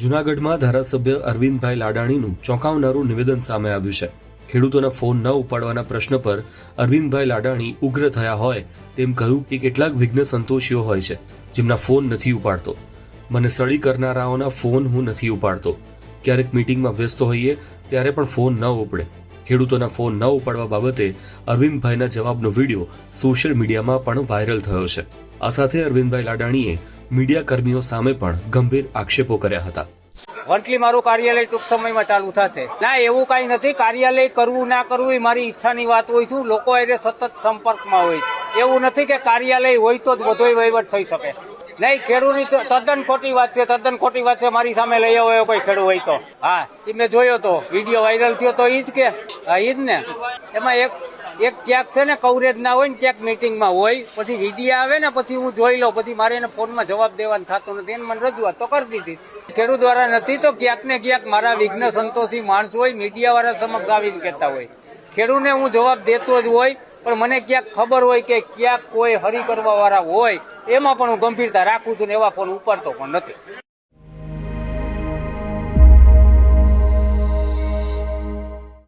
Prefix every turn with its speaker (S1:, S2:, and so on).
S1: જૂનાગઢમાં ધારાસભ્ય અરવિંદભાઈ લાડાણીનું ચોંકાવનારું નિવેદન સામે આવ્યું છે. ખેડૂતોના ફોન ન ઉપાડવાના પ્રશ્ન પર અરવિંદભાઈ લાડાણી ઉગ્ર થયા હોય તેમ કહ્યું કે કેટલાક વિઘ્ન સંતોષીઓ હોય છે, જેમના ફોન નથી ઉપાડતો. મને સળી કરનારાઓના ફોન હું નથી ઉપાડતો. ક્યારેક મીટિંગમાં વ્યસ્ત હોઈએ ત્યારે પણ ફોન ન ઉપડે. ખેડૂતોના ફોન ન ઉપાડવા બાબતે અરવિંદભાઈના જવાબનો વીડિયો સોશિયલ મીડિયામાં પણ વાયરલ થયો છે. આ સાથે અરવિંદભાઈ લાડાણીએ મીડિયા કર્મીઓ સામે પણ ગંભીર આક્ષેપો કર્યા હતા.
S2: વંટલી મારું કાર્યાલય ટૂંક સમયમાં ચાલુ થશે. ના, એવું કાંઈ નથી. કાર્યાલય કરવું, ના કરવું એ મારી ઈચ્છાની વાત હોય છું. લોકો એને સતત સંપર્કમાં હોય એવું નથી કે કાર્યાલય હોય તો જ બધોય વહીવટ થઈ શકે. નહીં ખેડૂની તદ્દન ખોટી વાત છે, તદ્દન ખોટી વાત છે. મારી સામે લઈ આવ્યો કોઈ ખેડૂ હોય તો. હા એ મેં જોયો તો. વીડિયો વાયરલ થયો તો ઈ જ કે. હા, ઈ જ ને. એમાં એક એક ક્યાંક છે ને કવરેજ ના હોય ને ક્યાંક મિટિંગમાં હોય, પછી વિધિ આવે ને પછી હું જોઈ લઉં, પછી મારે એને ફોનમાં જવાબ દેવાનું થતું નથી. એને મને રજૂઆત તો કરી દીધી. ખેડૂત દ્વારા નથી તો ક્યાંક ને ક્યાંક મારા વિઘ્ન સંતોષી માણસો હોય મીડિયા વાળા સમક્ષ આવીને કહેતા હોય. ખેડૂતને હું જવાબ દેતો જ હોય, પણ મને ક્યાંક ખબર હોય કે ક્યાંક કોઈ હરી કરવા વાળા હોય, એમાં પણ હું ગંભીરતા રાખું છું ને એવા ફોન ઉપાડતો પણ નથી.